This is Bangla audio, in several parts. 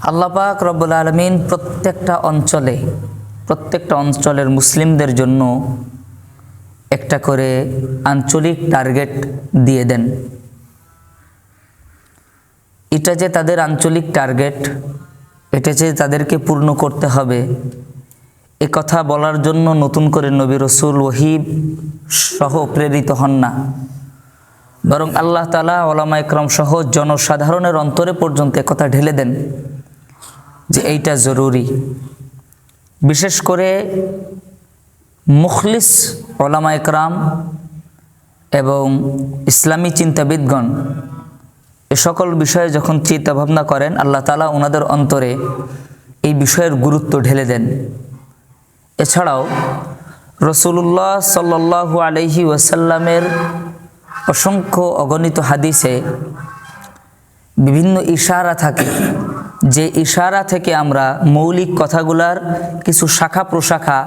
আল্লাপাক রব্বুল আলমিন প্রত্যেকটা অঞ্চলে, প্রত্যেকটা অঞ্চলের মুসলিমদের জন্য একটা করে আঞ্চলিক টার্গেট দিয়ে দেন। এটা যে তাদের আঞ্চলিক টার্গেট, এটা যে তাদেরকে পূর্ণ করতে হবে, এ কথা বলার জন্য নতুন করে নবী রসুল ওহিব সহ প্রেরিত হন না। বরং আল্লাহ তালা ওলামা একরম সহ জনসাধারণের অন্তরে পর্যন্ত কথা ঢেলে দেন। যে এইটা জরুরি। বিশেষ করে মুখলিস ওলামা একরাম এবং ইসলামী চিন্তাবিদগণ এ সকল বিষয়ে যখন চিন্তা ভাবনা করেন, আল্লাহ তালা ওনাদের অন্তরে এই বিষয়ের গুরুত্ব ঢেলে দেন। এছাড়াও রসুল্লাহ সাল্লাল্লাহু আলহি ওয়াসাল্লামের অসংখ্য অগণিত হাদিসে বিভিন্ন ইশারা থাকে। যে ইশারা থেকে আমরা মৌলিক কথাগুলার কিছু শাখা প্রশাখা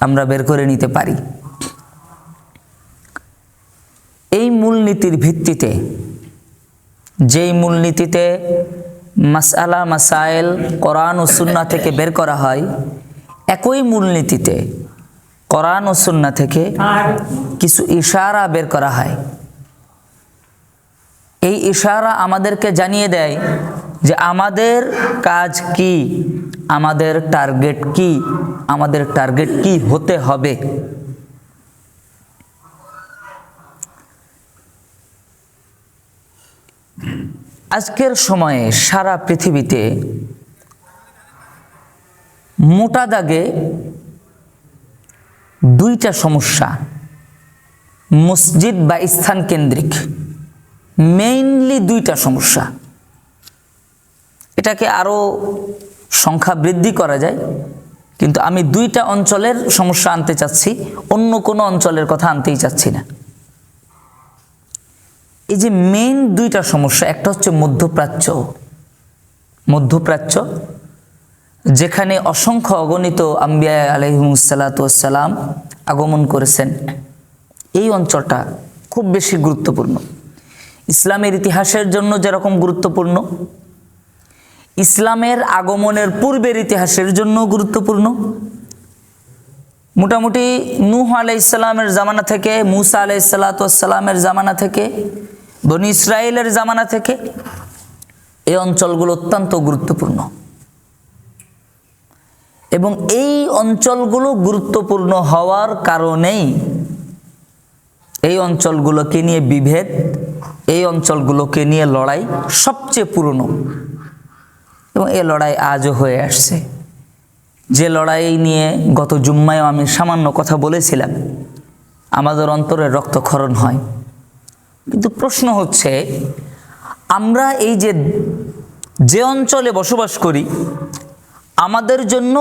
আমরা বের করে নিতে পারি। এই মূলনীতির ভিত্তিতে, যেই মূলনীতিতে মাসালা মাসাইল, কোরআন ও সুন্না থেকে বের করা হয়, একই মূলনীতিতে কোরআন ও সুন্না থেকে কিছু ইশারা বের করা হয়। এই ইশারা আমাদেরকে জানিয়ে দেয় যে আমাদের কাজ কি? আমাদের টার্গেট কি? আমাদের টার্গেট কি হতে হবে? আজকের সময়ে সারা পৃথিবীতে মোটা দাগে দুইটা সমস্যা। মসজিদ বা স্থান কেন্দ্রিক। মেইনলি দুইটা সমস্যা। এটাকে আরও সংখ্যা বৃদ্ধি করা যায়। কিন্তু আমি দুইটা অঞ্চলের সমস্যা আনতে চাচ্ছি, অন্য কোনো অঞ্চলের কথা আনতেই চাচ্ছি না। এই যে মেইন দুইটা সমস্যা, একটা হচ্ছে মধ্যপ্রাচ্য। মধ্যপ্রাচ্য, যেখানে অসংখ্য অগণিত আম্বিয়া আলহিমসাল্লাতাম আগমন করেছেন। এই অঞ্চলটা খুব বেশি গুরুত্বপূর্ণ। ইসলামের ইতিহাসের জন্য যেরকম গুরুত্বপূর্ণ ইসলামের আগমনের পূর্বের ইতিহাসের জন্য গুরুত্বপূর্ণ। মোটামুটি নূহ আলাই ইসলামের জামানা থেকে, মুসা আলাই সাল্লাতামের জামানা থেকে, বনি ইসরায়েলের জামানা থেকে এই অঞ্চলগুলো অত্যন্ত গুরুত্বপূর্ণ। এবং এই অঞ্চলগুলো গুরুত্বপূর্ণ হওয়ার কারণেই এই অঞ্চলগুলোকে নিয়ে বিভেদ, এই অঞ্চলগুলোকে নিয়ে লড়াই সবচেয়ে পুরনো। এবং এ লড়াই আজও হয়ে আসছে। যে লড়াই নিয়ে গত জুম্মায়ও আমি সামান্য কথা বলেছিলাম, আমাদের অন্তরে রক্তক্ষরণ হয়। কিন্তু প্রশ্ন হচ্ছে, আমরা এই যে যে অঞ্চলে বসবাস করি, আমাদের জন্য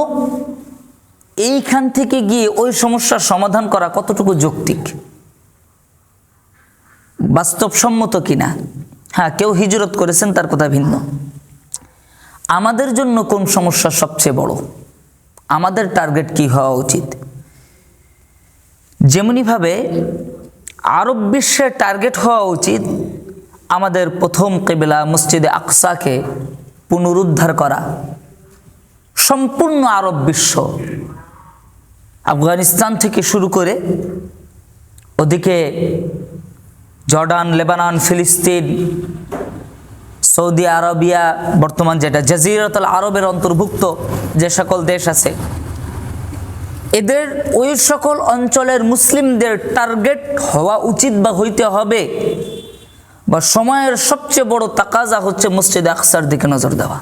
এইখান থেকে গিয়ে ওই সমস্যার সমাধান করা কতটুকু যৌক্তিক? বাস্তবসম্মত কিনা? হ্যাঁ কেউ হিজরত করেছেন, তার কথা ভিন্ন। আমাদের জন্য কোন সমস্যা সবচেয়ে বড়? আমাদের টার্গেট কি হওয়া উচিত? যেমনিভাবে আরব বিশ্বের টার্গেট হওয়া উচিত আমাদের প্রথম কেবেলা মসজিদে আকসাকে পুনরুদ্ধার করা। সম্পূর্ণ আরব বিশ্ব আফগানিস্তান থেকে শুরু করে ওদিকে জর্ডান, লেবানন, ফিলিস্তিন সৌদি আরবিয়া, বর্তমান যেটা জাজিরাতল আরবের অন্তর্ভুক্ত যে সকল দেশ আছে, এদের ওই সকল অঞ্চলের মুসলিমদের টার্গেট হওয়া উচিত বা হইতে হবে বা সময়ের সবচেয়ে বড় তাকাজা হচ্ছে মসজিদ আকসার দিকে নজর দেওয়া।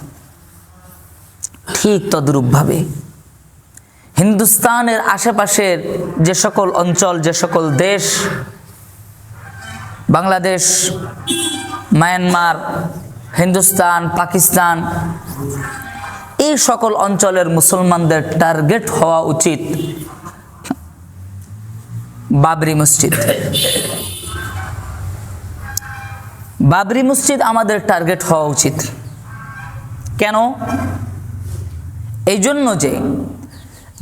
ঠিক তদ্রূপভাবে হিন্দুস্তানের আশেপাশের যে সকল অঞ্চল, যে সকল দেশ, বাংলাদেশ, মায়ানমার হিন্দুস্তান, পাকিস্তান, এই সকল অঞ্চলের মুসলমানদের টার্গেট হওয়া উচিত বাবরি মসজিদ। বাবরি মসজিদ আমাদের টার্গেট হওয়া উচিত। কেন? এই জন্য যে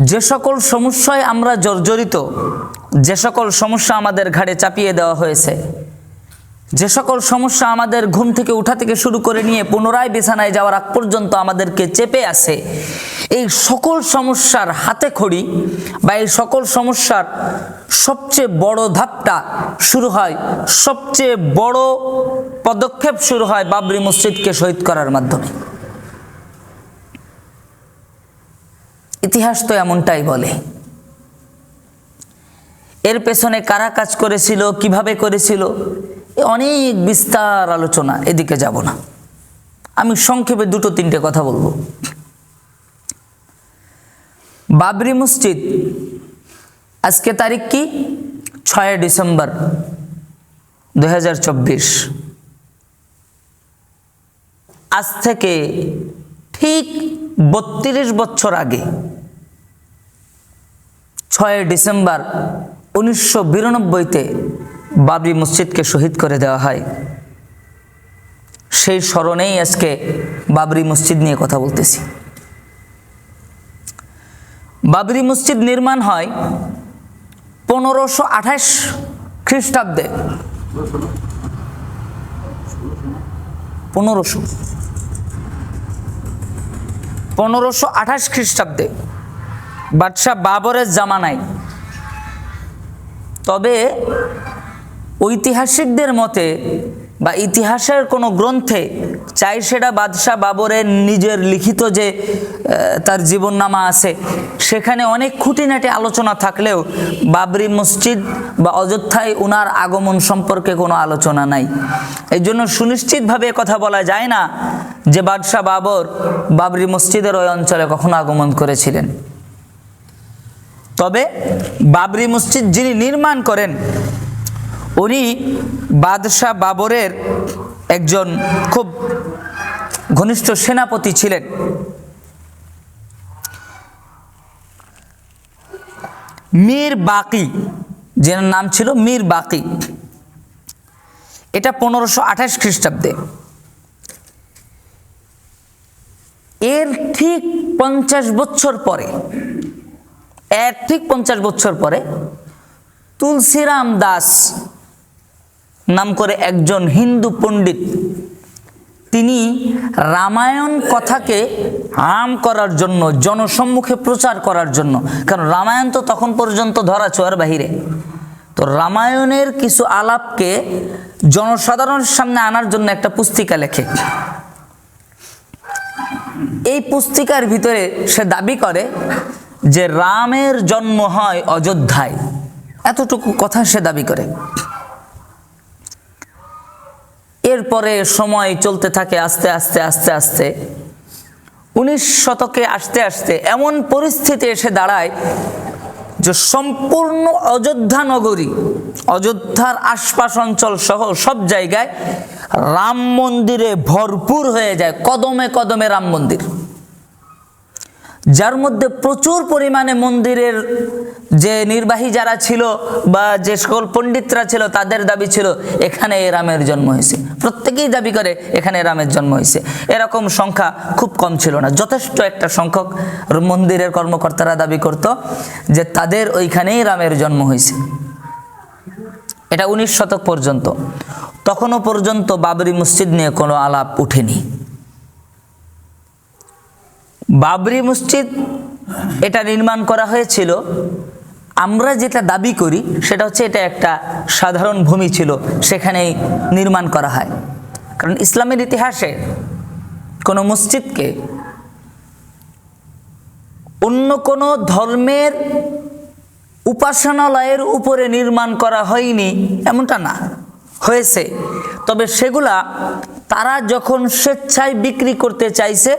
যে সকল সমস্যায় আমরা জর্জরিত, যে সকল সমস্যা আমাদের ঘাড়ে চাপিয়ে দেওয়া হয়েছে যে সকল সমস্যা আমাদের ঘুম থেকে উঠা থেকে শুরু করে নিয়ে পুনরায় বিছানায় যাওয়ার আগ পর্যন্ত আমাদেরকে চেপে আছে, এই সকল সমস্যার হাতে খড়ি বা এই সকল সমস্যার সবচেয়ে বড় ধাপটা শুরু হয়, সবচেয়ে বড় পদক্ষেপ শুরু হয় বাবরি মসজিদকে শহীদ করার মাধ্যমে। ইতিহাস তো এমনটাই বলে। এর পেছনে কারা কাজ করেছিল, কীভাবে করেছিল অনেক বিস্তার আলোচনা, এদিকে যাব না। আমি সংক্ষেপে দুটো তিনটে কথা বলব। বাবরি মসজিদ, আজকে তারিখ কি? ছয় ডিসেম্বর দু হাজার চব্বিশ। আজ থেকে ঠিক বত্রিশ বছর আগে, ছয় ডিসেম্বর উনিশশো বিরানব্বইতে বাবরি মসজিদকে শহীদ করে দেওয়া হয়। সেই স্মরণেই আজকে বাবরি মসজিদ নিয়ে কথা বলতেছি। বাবরি মসজিদ নির্মাণ হয় পনেরোশো আঠাশ খ্রিস্টাব্দে। পনেরোশো। পনেরোশো আঠাশ খ্রিস্টাব্দে বাদশাহ বাবরের জামানায়। তবে ঐতিহাসিকদের মতে বা ইতিহাসের কোনো গ্রন্থে চাই সেটা বাদশাহ বাবরের নিজের লিখিত যে তার জীবননামা আছে, সেখানে অনেক খুঁটিনাটি আলোচনা থাকলেও বাবরি মসজিদ বা অযোধ্যায় উনার আগমন সম্পর্কে কোনো আলোচনা নাই। এই জন্য সুনিশ্চিতভাবে কথা বলা যায় না যে বাদশাহ বাবর বাবরি মসজিদের ওই অঞ্চলে কখনো আগমন করেছিলেন। তবে বাবরি মসজিদ যিনি নির্মাণ করেন উনি বাদশাহ বাবরের একজন খুব ঘনিষ্ঠ সেনাপতি ছিলেন। মীর বাকি, যেনার নাম ছিল মীর বাকি, এটা পনেরোশো আঠাশ খ্রিস্টাব্দে। এর ঠিক পঞ্চাশ বছর পরে, এর ঠিক পঞ্চাশ বছর পরে তুলসীরাম দাস নাম করে একজন হিন্দু পণ্ডিত। তিনি রামায়ণ কথাকে আম করার জন্য, জনসম্মুখে প্রচার করার জন্য, কারণ রামায়ণ তো তখন পর্যন্ত ধরা ছোঁয়ার বাহিরে। তো রামায়ণের কিছু আলাপকে জনসাধারণের সামনে আনার জন্য একটা পুস্তিকা লেখে। এই পুস্তিকার ভিতরে সে দাবি করে যে রামের জন্ম হয় অযোধ্যায়। এতটুকু কথা সে দাবি করে। এরপরে সময় চলতে থাকে আস্তে আস্তে আস্তে আস্তে। উনিশ শতকে আসতে আসতে এমন পরিস্থিতি এসে দাঁড়ায় যে সম্পূর্ণ অযোধ্যা নগরী, অযোধ্যার আশপাশ অঞ্চল সহ সব জায়গায় রাম মন্দিরে ভরপুর হয়ে যায়, কদমে কদমে রাম মন্দির। যার মধ্যে প্রচুর পরিমাণে মন্দিরের যে নির্বাহী যারা ছিল বা যে সকল পণ্ডিতরা ছিল, তাদের দাবি ছিল, এখানে রামের জন্ম হয়েছে। প্রত্যেকেই দাবি করে, এখানে রামের জন্ম হয়েছে। এরকম সংখ্যা খুব কম ছিল না। যথেষ্ট একটা সংখ্যক মন্দিরের কর্মকর্তারা দাবি করত যে, তাদের ওইখানেই রামের জন্ম হয়েছে। এটা উনিশ শতক পর্যন্ত। তখনও পর্যন্ত বাবরি মসজিদ নিয়ে কোনো আলাপ উঠেনি। বাবরি মসজিদ এটা নির্মাণ করা হয়েছিল। আমরা যেটা দাবি করি, সেটা হচ্ছে এটা একটা সাধারণ ভূমি ছিল, সেখানেই নির্মাণ করা হয়। কারণ ইসলামের ইতিহাসে কোনো মসজিদকে অন্য কোনো ধর্মের উপাসনালয়ের উপরে নির্মাণ করা হয়নি, এমনটা না। হয়েছে। তবে সেগুলা তারা যখন স্বেচ্ছায় বিক্রি করতে চাইছে,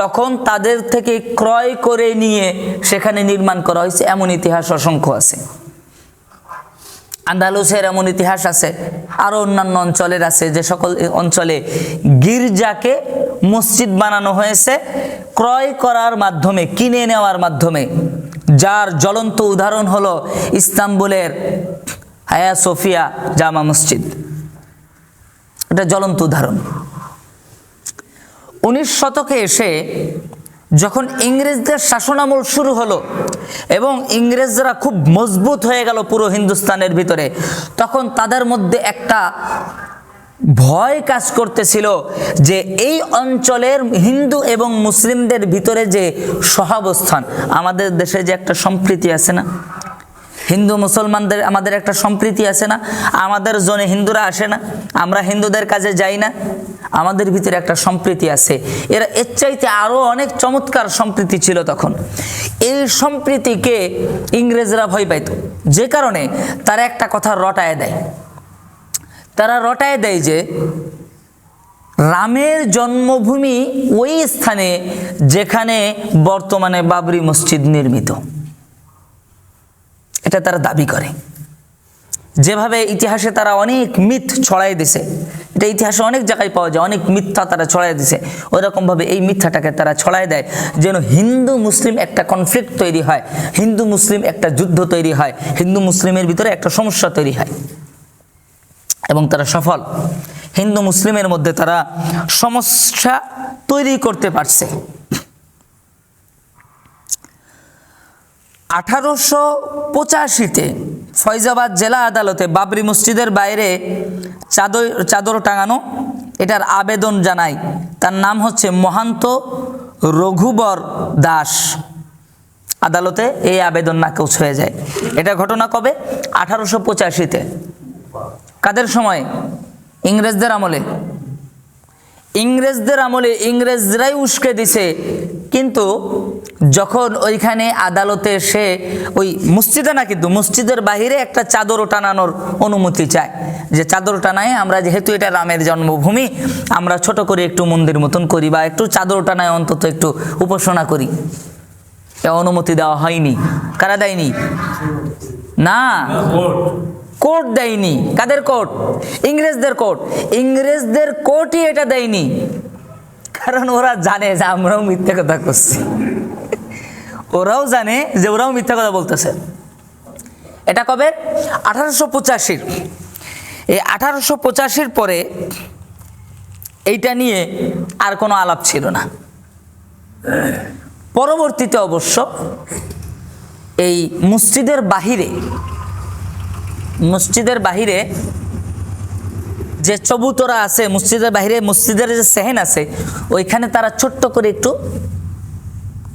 তখন তাদের থেকে ক্রয় করে নিয়ে সেখানে নির্মাণ করা হয়েছে। এমন ইতিহাস অসংখ্য আছে। আন্দালুসের এমন ইতিহাস আছে। আরও অন্যান্য অঞ্চলের আছে যে সকল অঞ্চলে গির্জাকে মসজিদ বানানো হয়েছে ক্রয় করার মাধ্যমে, কিনে নেওয়ার মাধ্যমে। যার জ্বলন্ত উদাহরণ হলো ইস্তাম্বুলের হায়া সোফিয়া জামা মসজিদ। এটা জ্বলন্ত উদাহরণ। উনিশ শতকে এসে যখন ইংরেজদের শাসনামল শুরু হলো এবং ইংরেজরা খুব মজবুত হয়ে গেল পুরো হিন্দুস্তানের ভিতরে, তখন তাদের মধ্যে একটা ভয় কাজ করতেছিল যে এই অঞ্চলের হিন্দু এবং মুসলিমদের ভিতরে যে সহাবস্থান, আমাদের দেশে যে একটা সম্প্রীতি আছে না? হিন্দু মুসলমানদের আমাদের একটা সম্প্রীতি আছে না? আমাদের জনে হিন্দুরা আসে না, আমরা হিন্দুদের কাজে যাই না। আমাদের ভিতরে একটা সম্প্রীতি আছে। এরা এর চাইতে আরও অনেক চমৎকার সম্প্রীতি ছিল তখন। এই সম্প্রীতিকে ইংরেজরা ভয় পাইত। যে কারণে তারা একটা কথা রটায় দেয়। তারা রটায় দেয় যে, রামের জন্মভূমি ওই স্থানে যেখানে বর্তমানে বাবরি মসজিদ নির্মিত। এটা তারা দাবি করে। যেভাবে ইতিহাসে তারা অনেক মিথ ছড়াই দিছে, এটা ইতিহাসে অনেক জায়গায় পাওয়া যায়, অনেক মিথ্যা তারা ছড়াই দিছে। ওইরকমভাবে এই মিথ্যাটাকে তারা ছড়াই দেয় যেন হিন্দু মুসলিম একটা কনফ্লিক্ট তৈরি হয়, হিন্দু মুসলিম একটা যুদ্ধ তৈরি হয়, হিন্দু মুসলিমের ভিতরে একটা সমস্যা তৈরি হয়। এবং তারা সফল। হিন্দু মুসলিমের মধ্যে তারা সমস্যা তৈরি করতে পারছে। আঠারোশো পঁচাশিতে ফয়জাবাদ জেলা আদালতে বাবরি মসজিদের বাইরে চাদর চাদর টাঙানো এটার আবেদন জানায়। তার নাম হচ্ছে মহান্ত রঘুবর দাস। আদালতে এই আবেদন নাকচ হয়ে যায়। এটা ঘটনা কবে? আঠারোশো পঁচাশিতে। কাদের সময়? ইংরেজদের আমলে। ইংরেজদের আমলে ইংরেজরাই উস্কে দিছে। কিন্তু যখন ওইখানে আদালতে সে ওই মসজিদে না কিন্তু মসজিদের বাহিরে একটা চাদর টানানোর অনুমতি চায়। যে চাদর টানায় আমরা যেহেতু এটা রামের জন্মভূমি, আমরা ছোট করে একটু মন্দির মতন করি বা একটু চাদর টানায় অন্তত একটু উপাসনা করি। অনুমতি দেওয়া হয়নি। কারা দেয়নি? না। কোর্ট দেয়নি। কাদের কোর্ট ইংরেজদের কোর্ট ইংরেজদের কোর্টই এটা দেয়নি। কারণ ওরা জানে যে আমরাও মিথ্যা কথা করছি। ওরাও জানে যে ওরাও মিথ্যা কথা বলতেছে। এটা কবে? আঠারোশো পঁচাশির। এই আঠারোশো পঁচাশির পরে এইটা নিয়ে আর কোনো আলাপ ছিল না। পরবর্তীতে অবশ্য এই মসজিদের বাহিরে মসজিদের বাহিরে যে চবুতরা আছে, মসজিদের বাহিরে মসজিদের যে সেহেন আছে, ওইখানে তারা ছোট্ট করে একটু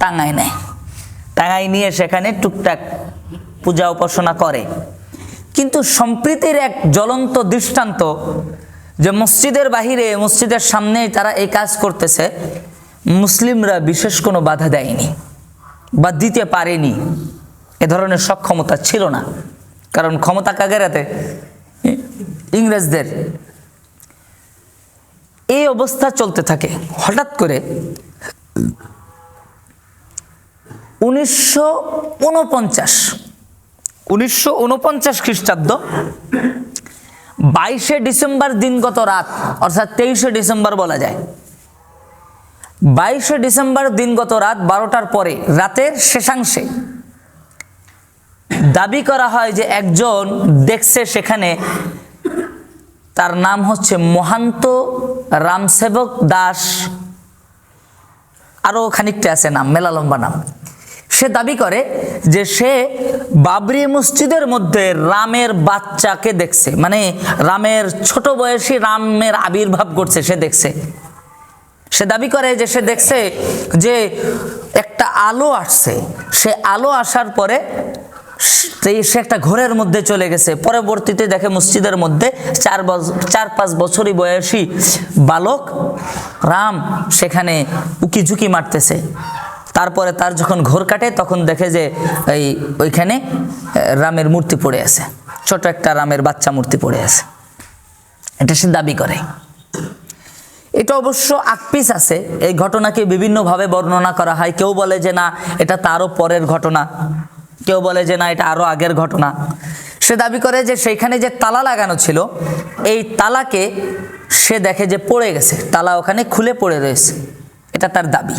টাঙায় নেয়। টাঙাই নিয়ে সেখানে টুকটাক পূজা উপাসনা করে। কিন্তু সম্প্রীতির এক জ্বলন্ত দৃষ্টান্ত যে মসজিদের বাহিরে, মসজিদের সামনেই তারা এই কাজ করতেছে, মুসলিমরা বিশেষ কোনো বাধা দেয়নি বা দিতে পারেনি। এ ধরনের সক্ষমতা ছিল না। কারণ ক্ষমতা কাগের হাতে ইংরেজদের। এই অবস্থা চলতে থাকে। হঠাৎ করে উনিশশো উনপঞ্চাশ উনিশশো উনপঞ্চাশ খ্রিস্টাব্দ, বাইশে ডিসেম্বর দিনগত রাত, অর্থাৎ তেইশে ডিসেম্বর বলা যায়। বাইশে ডিসেম্বর দিনগত রাত বারোটার পরে, রাতের শেষাংশে দাবি করা হয় যে একজন দেখছে সেখানে তার নাম হচ্ছে মহান্ত রামসেবক দাস। আরও খানিকটা আছে নাম, মেলা লম্বা নাম। সে দাবি করে যে সে বাবরি মসজিদের মধ্যে রামের বাচ্চাকে দেখছে। মানে রামের ছোট বয়সী রামের আবির্ভাব করছে সে দেখছে। সে দাবি করে যে সে দেখছে যে একটা আলো আসছে। সে আলো আসার পরে সে- সে একটা ঘোরের মধ্যে চলে গেছে। পরবর্তীতে দেখে মসজিদের মধ্যে চার বছ- চার পাঁচ বছরই বয়সী বালক রাম সেখানে উকি ঝুঁকি মারতেছে। তারপরে তার যখন ঘোর কাটে, তখন দেখে যে এই ওইখানে রামের মূর্তি পড়ে আছে। ছোট একটা রামের বাচ্চা মূর্তি পড়ে আছে। এটা সে দাবি করে। এটা অবশ্য আকপিস আছে। এই ঘটনাকে বিভিন্নভাবে বর্ণনা করা হয়। কেউ বলে যে না, এটা তারও পরের ঘটনা। কেউ বলে যে না, এটা আরও আগের ঘটনা। সে দাবি করে যে সেইখানে যে তালা লাগানো ছিল, এই তালাকে সে দেখে যে পড়ে গেছে। তালা ওখানে খুলে পড়ে রয়েছে। এটা তার দাবি।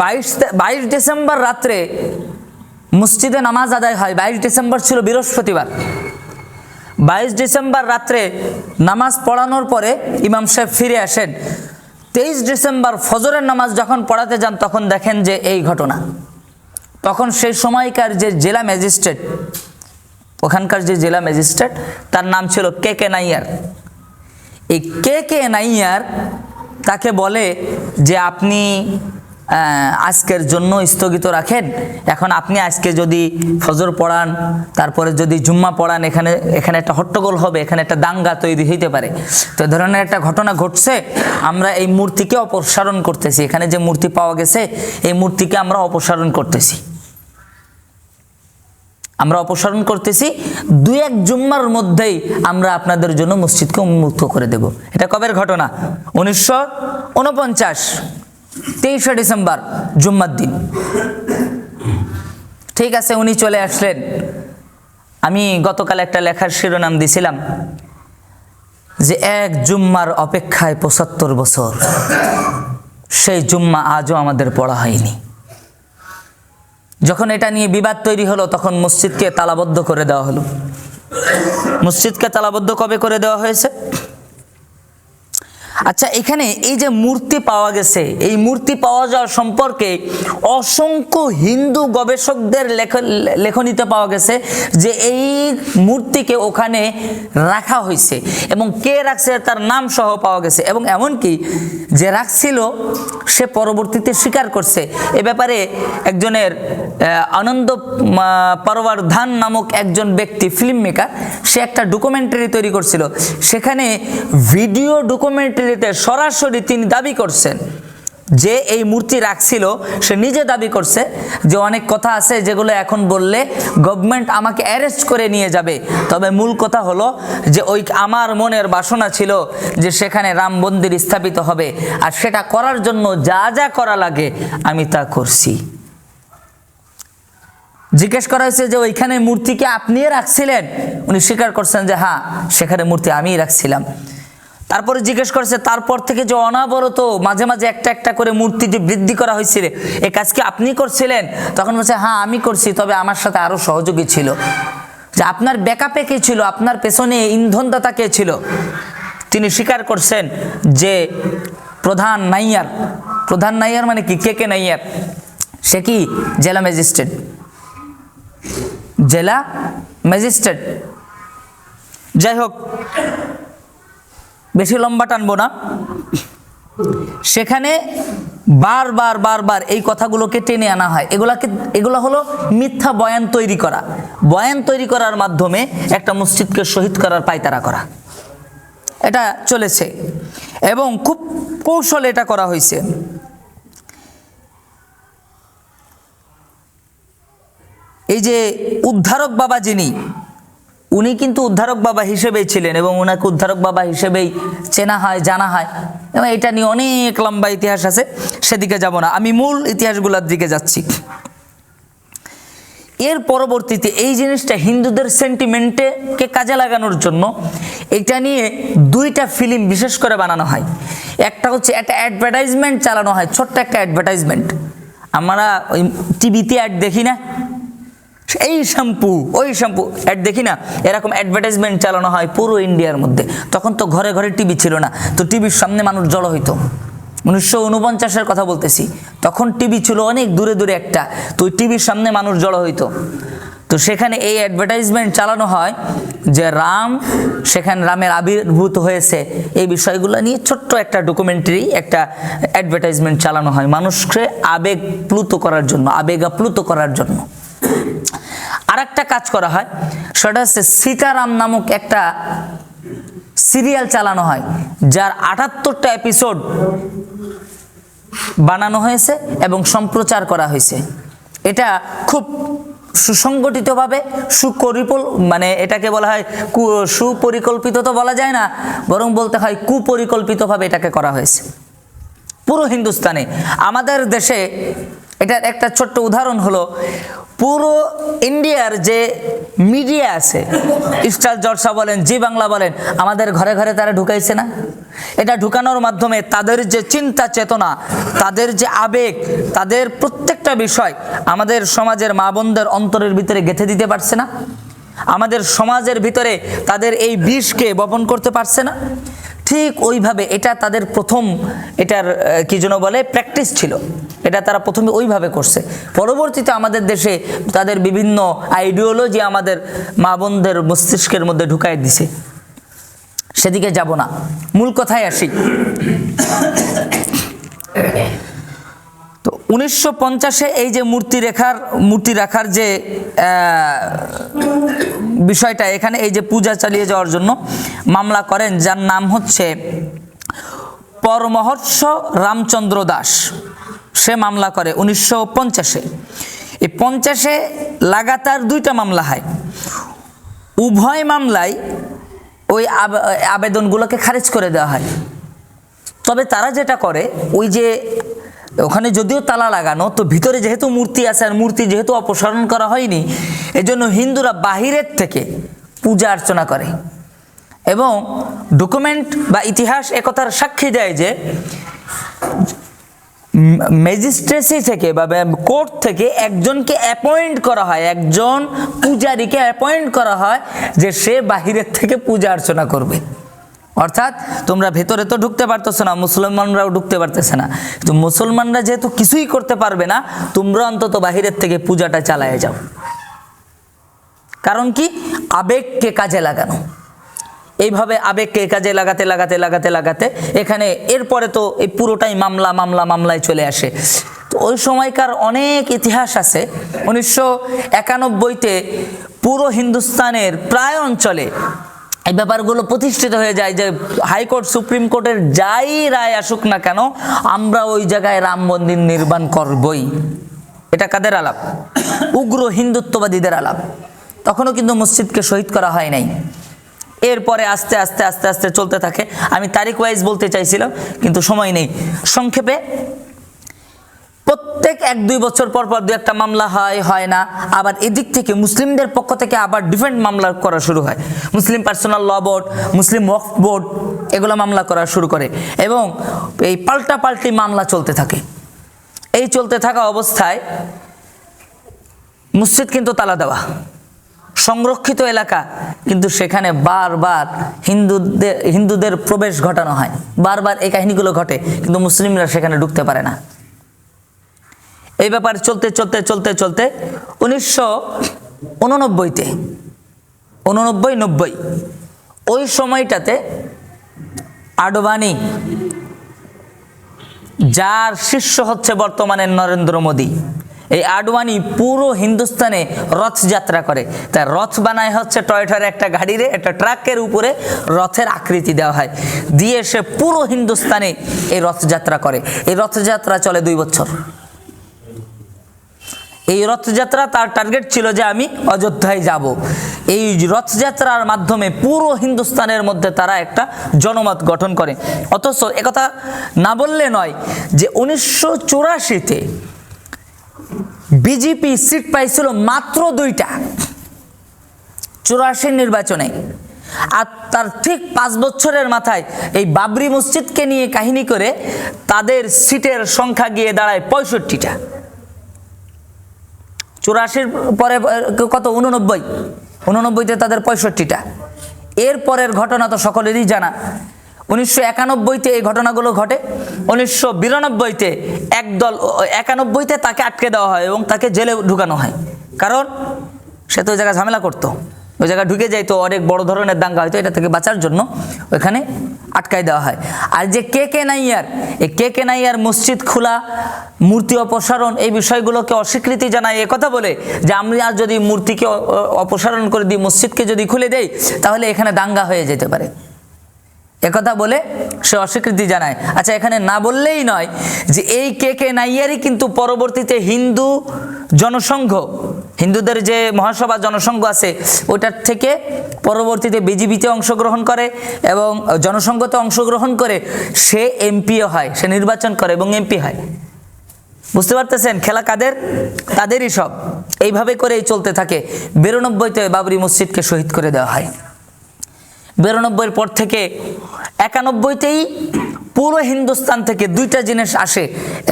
বাইশ বাইশ ডিসেম্বর রাত্রে মসজিদে নামাজ আদায় হয়। বাইশ ডিসেম্বর ছিল বৃহস্পতিবার। বাইশ ডিসেম্বর রাত্রে নামাজ পড়ানোর পরে ইমাম সাহেব ফিরে আসেন। তেইশ ডিসেম্বর ফজরের নামাজ যখন পড়াতে যান, তখন দেখেন যে এই ঘটনা। তখন সেই সময়কার যে জেলা ম্যাজিস্ট্রেট, ওখানকার যে জেলা ম্যাজিস্ট্রেট, তার নাম ছিল কে কে নাইয়ার। এই কে কে নাইয়ার তাকে বলে যে আপনি আজকের জন্য স্থগিত রাখেন। এখন আপনি আজকে যদি ফজর পড়ান, তারপরে যদি জুম্মা পড়ান, এখানে এখানে একটা হট্টগোল হবে, এখানে একটা দাঙ্গা তৈরি হইতে পারে। তো ধরনের একটা ঘটনা ঘটছে, আমরা এই মূর্তিকে অপসারণ করতেছি। এখানে যে মূর্তি পাওয়া গেছে, এই মূর্তিকে আমরা অপসারণ করতেছি। আমরা অপসারণ করতেছি। দুই এক জুম্মার মধ্যেই আমরা আপনাদের জন্য মসজিদকে উন্মুক্ত করে দেব। এটা কবের ঘটনা? উনিশশো উনপঞ্চাশ তেইশে ডিসেম্বর, জুম্মার দিন। ঠিক আছে, উনি চলে আসলেন। আমি গতকাল একটা লেখার শিরোনাম দিছিলাম যে এক জুম্মার অপেক্ষায় পঁচাত্তর বছর। সেই জুম্মা আজও আমাদের পড়া হয়নি। যখন এটা নিয়ে বিবাদ তৈরি হলো, তখন মসজিদকে তালাবদ্ধ করে দেওয়া হলো। মসজিদকে তালাবদ্ধ কবে করে দেওয়া হয়েছে? আচ্ছা এখানে এই যে মূর্তি পাওয়া গেছে, এই মূর্তি পাওয়া যাওয়ার সম্পর্কে অসংখ্য হিন্দু গবেষকদের লেখ- লেখনীতে পাওয়া গেছে যে এই মূর্তিকে ওখানে রাখা হয়েছে এবং কে রাখছে তার নাম সহ পাওয়া গেছে। এবং এমনকি যে রাখছিল, সে পরবর্তীতে স্বীকার করছে। এ ব্যাপারে একজনের আনন্দ পরবার ধান নামক একজন ব্যক্তি ফিল্ম মেকার সে একটা ডকুমেন্টারি তৈরি করছিল। সেখানে ভিডিও ডকুমেন্টারিতে সরাসরি তিনি দাবি করছেন যে এই মূর্তি রাখছিল, সে নিজে দাবি করছে যে অনেক কথা আছে যেগুলো এখন বললে গভর্নমেন্ট আমাকে অ্যারেস্ট করে নিয়ে যাবে। তবে মূল কথা হলো যে ওই আমার মনের বাসনা ছিল যে সেখানে রাম মন্দির স্থাপিত হবে আর সেটা করার জন্য যা যা করা লাগে আমি তা করছি। জিজ্ঞেস করা হয়েছে যে ওইখানে মূর্তিকে আপনিই রাখছিলেন? উনি স্বীকার করছেন যে হ্যাঁ সেখানে মূর্তি আমিই রাখছিলাম। তারপরে জিজ্ঞেস করেছে, তারপর থেকে যে অনাবরত মাঝে মাঝে একটা একটা করে মূর্তিটি বৃদ্ধি করা হয়েছিল এই কাজ কি আপনি করছিলেন? তখন বলছে হ্যাঁ আমি করছি, তবে আমার সাথে আরও সহযোগী ছিল। যে আপনার ব্যাকআপে কে ছিল? আপনার পেছনে ইন্ধনদাতা কে ছিল? তিনি স্বীকার করছেন যে প্রধান নাইয়ার। প্রধান নাইয়ার মানে কি? কে কে নাইয়ার? সে কি? জেলা ম্যাজিস্ট্রেট। জেলা ম্যাজিস্ট্রেট। যাই হোক বেশি লম্বা টানবো না। সেখানে বারবার বারবার এই কথাগুলোকে টেনে আনা হয়। এগুলাকে, এগুলো হলো মিথ্যা বয়ান তৈরি করা। বয়ান তৈরি করার মাধ্যমে একটা মসজিদকে শহীদ করার পায়তারা করা। এটা চলেছে। এবং খুব কৌশলে এটা করা হয়েছে। এই যে উদ্ধারক বাবা যিনি উনি কিন্তু উদ্ধারক বাবা হিসেবেই ছিলেন এবং ওনাকে উদ্ধারক বাবা হিসেবেই চেনা হয়, জানা হয়। এবং এটা নিয়ে অনেক লম্বা ইতিহাস আছে, সেদিকে যাব না। আমি মূল ইতিহাসগুলোর দিকে যাচ্ছি। এর পরবর্তীতে এই জিনিসটা হিন্দুদের সেন্টিমেন্টেকে কাজে লাগানোর জন্য এটা নিয়ে দুইটা ফিল্ম বিশেষ করে বানানো হয়। একটা হচ্ছে একটা অ্যাডভার্টাইজমেন্ট চালানো হয়, ছোট্ট একটা অ্যাডভার্টাইজমেন্ট আমরা ওই টিভিতে অ্যাড দেখি না এই শ্যাম্পু ওই শ্যাম্পু অ্যাড দেখি না, এরকম অ্যাডভার্টাইজমেন্ট চালানো হয় পুরো ইন্ডিয়ার মধ্যে। তখন তো ঘরে ঘরে টিভি ছিল না, তো টিভির সামনে মানুষ জড়ো হইতো। উনিশশো উনপঞ্চাশের কথা বলতেছি, তখন টিভি ছিল অনেক দূরে দূরে একটা, তো ওই টিভির সামনে মানুষ জড়ো হইতো। তো সেখানে এই অ্যাডভার্টাইজমেন্ট চালানো হয় যে রাম, সেখানে রামের আবির্ভূত হয়েছে। এই বিষয়গুলো নিয়ে ছোট্ট একটা ডকুমেন্টারি একটা অ্যাডভার্টাইজমেন্ট চালানো হয় মানুষকে আবেগ প্লুত করার জন্য আবেগ আপ্লুত করার জন্য। আর একটা কাজ করা হয়, সেটা হচ্ছে সীতারাম নামক একটা সিরিয়াল চালানো হয়, যার আটাত্তরটা এপিসোড বানানো হয়েছে এবং সম্প্রচার করা হয়েছে। এটা খুব সুসংগঠিতভাবে সুপরিকল মানে এটাকে বলা হয় সুপরিকল্পিত তো বলা যায় না, বরং বলতে হয় কুপরিকল্পিতভাবে এটাকে করা হয়েছে। পুরো হিন্দুস্তানে, আমাদের দেশে এটার একটা ছোট্ট উদাহরণ হলো পুরো ইন্ডিয়ার যে মিডিয়া আছে, স্টার জলসা বলেন, জি বাংলা বলেন, আমাদের ঘরে ঘরে তারা ঢুকাইছে না? এটা ঢুকানোর মাধ্যমে তাদের যে চিন্তা চেতনা, তাদের যে আবেগ, তাদের প্রত্যেকটা বিষয় আমাদের সমাজের মা বোনদের অন্তরের ভিতরে গেঁথে দিতে পারছে না? আমাদের সমাজের ভিতরে তাদের এই বিষকে বপন করতে পারছে না? ঠিক ওইভাবে, এটা তাদের প্রথম, এটার কী যেন বলে প্র্যাকটিস ছিল। এটা তারা প্রথমে ওইভাবে করছে। পরবর্তীতে আমাদের দেশে তাদের বিভিন্ন আইডিওলজি আমাদের মা বোনদের মস্তিষ্কের মধ্যে ঢুকাই দিছে। সেদিকে যাব না। মূল কথায় আসি। উনিশশো পঞ্চাশে এই যে মূর্তি রেখার, মূর্তি রাখার যে বিষয়টা, এখানে এই যে পূজা চালিয়ে যাওয়ার জন্য মামলা করেন, যার নাম হচ্ছে পরমহর্ষ রামচন্দ্র দাস। সে মামলা করে উনিশশো পঞ্চাশে। এই পঞ্চাশে লাগাতার দুইটা মামলা হয়। উভয় মামলায় ওই আব- আবেদনগুলোকে খারিজ করে দেওয়া হয়। তবে তারা যেটা করে, ওই যে ওখানে যদিও তালা লাগানো, তো ভিতরে যেহেতু মূর্তি আছে আর মূর্তি যেহেতু অপসারণ করা হয়নি, এজন্য হিন্দুরা বাহিরের থেকে পূজা অর্চনা করে। এবং ডকুমেন্ট বা ইতিহাস একথার সাক্ষী দেয় যে, ম্যাজিস্ট্রেসি থেকে বা কোর্ট থেকে একজনকে অ্যাপয়েন্ট করা হয়, একজন পূজারীকে অ্যাপয়েন্ট করা হয় যে সে বাহিরের থেকে পূজা অর্চনা করবে। অর্থাৎ তোমরা ভেতরে তো ঢুকতে পারতেছো না, মুসলমানরাও ঢুকতে পারতেছে না। কিন্তু মুসলমানরা যেহেতু কিছুই করতে পারবে না, তোমরা অন্তত বাহিরের থেকে পূজাটা চালায় যাও। কারণ কি? আবেগকে কাজে লাগানো। এইভাবে আবেগকে কাজে লাগাতে লাগাতে লাগাতে লাগাতে এখানে এরপরে তো এই পুরোটাই মামলা মামলা, মামলায় চলে আসে। তো ওই সময়কার অনেক ইতিহাস আছে। উনিশশো একানব্বইতে পুরো হিন্দুস্তানের প্রায় অঞ্চলে এই ব্যাপারগুলো প্রতিষ্ঠিত হয়ে যায় যে হাইকোর্ট, সুপ্রিম কোর্টের যাই রায় আসুক না কেন, আমরা ওই জায়গায় রাম মন্দির নির্মাণ করবই। এটা কাদের আলাপ? উগ্র হিন্দুত্ববাদীদের আলাপ। তখনও কিন্তু মসজিদকে শহীদ করা হয় নাই। এরপরে আস্তে আস্তে আস্তে আস্তে চলতে থাকে। আমি তারিখ ওয়াইজ বলতে চাইছিলাম, কিন্তু সময় নেই। সংক্ষেপে প্রত্যেক এক, দুই বছর পর পর দু একটা মামলা হয় হয় না। আবার এদিক থেকে মুসলিমদের পক্ষ থেকে আবার ডিফেন্ট মামলা করা শুরু হয়। Muslim personal law board Muslim Waqf board এগুলো মামলা করা শুরু করে। এবং এই পাল্টা পাল্টি মামলা চলতে থাকে। এই চলতে থাকা অবস্থায় মসজিদ কিন্তু তালা দেওয়া। সংরক্ষিত এলাকা, কিন্তু সেখানে বারবার হিন্দুদের হিন্দুদের প্রবেশ ঘটানো হয়। বারবার এই কাহিনীগুলো ঘটে, কিন্তু মুসলিমরা সেখানে ঢুকতে পারে না। এই ব্যাপার চলতে চলতে চলতে চলতে উনিশশো উননব্বইতে, উননব্বই, নব্বই, ওই সময়টাতে আডবাণী, যার শিষ্য হচ্ছে বর্তমানে নরেন্দ্র মোদী, এই আডবাণী পুরো হিন্দুস্তানে রথযাত্রা করে। তার রথ বানায় হচ্ছে টয়টার একটা গাড়িরে একটা ট্রাকের উপরে রথের আকৃতি দেওয়া হয়। দিয়ে সে পুরো হিন্দুস্তানে এই রথযাত্রা করে। এই রথযাত্রা চলে দুই বছর। এই রথযাত্রা তার টার্গেট ছিল যে আমি অযোধ্যায় যাব। এই রথযাত্রার মাধ্যমে পুরো হিন্দুস্তানের মধ্যে তারা একটা জনমত গঠন করে। অথচ একথা না বললে নয় যে উনিশশো চুরাশিতে বিজেপি সিট পাইছিল মাত্র দুইটা। চুরাশির নির্বাচনে। আর তার ঠিক পাঁচ বছরের মাথায় এই বাবরি মসজিদকে নিয়ে কাহিনী করে তাদের সিটের সংখ্যা গিয়ে দাঁড়ায় পঁয়ষট্টিটা। চুরাশির পরে কত? উননব্বই উননব্বইতে তাদের পঁয়ষট্টিটা। এর পরের ঘটনা তো সকলেরই জানা। উনিশশো একানব্বইতে এই ঘটনাগুলো ঘটে। উনিশশো বিরানব্বইতে একদল একানব্বইতে তাকে আটকে দেওয়া হয় এবং তাকে জেলে ঢুকানো হয়। কারণ সে তো ওই জায়গায় ঝামেলা করতো। ওই জায়গায় ঢুকে যায় তো অনেক বড় ধরনের দাঙ্গা হয়তো এটা থেকে বাঁচার জন্য ওইখানে আটকাই দেওয়া হয়। আর যে কে কে নাইয়ার, এই কে কে নাইয়ার মসজিদ খোলা, মূর্তি অপসারণ, এই বিষয়গুলোকে অস্বীকৃতি জানায় কথা বলে যে আমি আর যদি মূর্তিকে অপসারণ করে দিই, মসজিদকে যদি খুলে দেই, তাহলে এখানে দাঙ্গা হয়ে যেতে পারে। একথা বলে সে অস্বীকৃতি জানায়। আচ্ছা এখানে না বললেই নয় যে এই কে কে নাইয়ারই কিন্তু পরবর্তীতে হিন্দু জনসংঘ, হিন্দুদের যে মহাসভা জনসংঘ আছে, ওটার থেকে পরবর্তীতে বিজেপিতে অংশগ্রহণ করে এবং জনসংঘতে অংশগ্রহণ করে সে এমপিও হয়, সে নির্বাচন করে এবং এমপি হয়। বুঝতে পারতেছেন? খেলা কাদের? তাদেরই সব। এইভাবে করেই চলতে থাকে। বিরানব্বইতে বাবরি মসজিদকে শহীদ করে দেওয়া হয়। বিরানব্বইয়ের পর থেকে একানব্বইতেই পুরো হিন্দুস্তান থেকে দুইটা জিনিস আসে।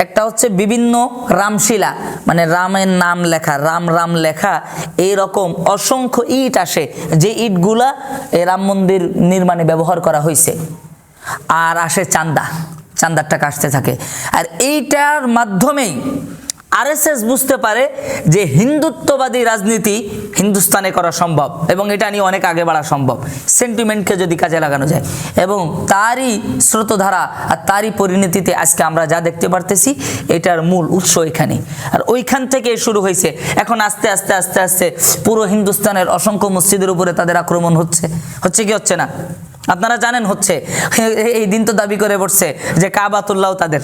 একটা হচ্ছে বিভিন্ন রামশিলা মানে রামের নাম লেখা, রাম রাম লেখা এই রকম অসংখ্য ইট আসে, যে ইটগুলা এই রাম মন্দির নির্মাণে ব্যবহার করা হয়েছে আর আসে চান্দা, চান্দার টাকা আসতে থাকে। আর এইটার মাধ্যমেই আরএসএস বুঝতে পারে যে হিন্দুত্ববাদী রাজনীতি হিন্দুস্তানে করা সম্ভব এবং এটা নিয়ে অনেক আগে বাড়া সম্ভব। সেন্টিমেন্টকে যদি কাজে লাগানো যায়। এবং তারই স্রোতধারা আর তারই পরিণতিতে আজকে আমরা যা দেখতে পারতেছি, এটার মূল উৎস এখানে আর ওইখান থেকে শুরু হয়েছে। এখন আস্তে আস্তে আস্তে আস্তে পুরো হিন্দুস্তানের অসংখ্য মসজিদের উপরে তাদের আক্রমণ হচ্ছে। হচ্ছে কি, হচ্ছে না? আপনারা জানেন হচ্ছে। এই দিন তো দাবি করে বসছে যে কাবাতুল্লাহ তাদের।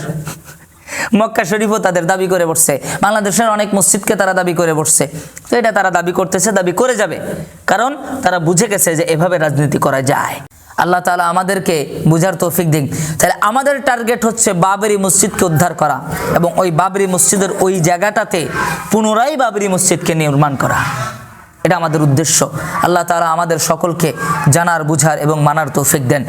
মক্কা শরীফও তাদের দাবি করে বসছে। বাংলাদেশের অনেক মসজিদকে তারা দাবি করে বসছে। তো এটা তারা দাবি করতেছে, দাবি করে যাবে। কারণ তারা বুঝে গেছে যে এভাবে রাজনীতি করা যায়। আল্লাহ তালা আমাদেরকে বুঝার তৌফিক দিন। তাহলে আমাদের টার্গেট হচ্ছে বাবরি মসজিদকে উদ্ধার করা এবং ওই বাবরি মসজিদের ওই জায়গাটাতে পুনরায় বাবরি মসজিদকে নির্মাণ করা। এটা আমাদের উদ্দেশ্য। আল্লাহ তালা আমাদের সকলকে জানার, বুঝার এবং মানার তৌফিক দেন।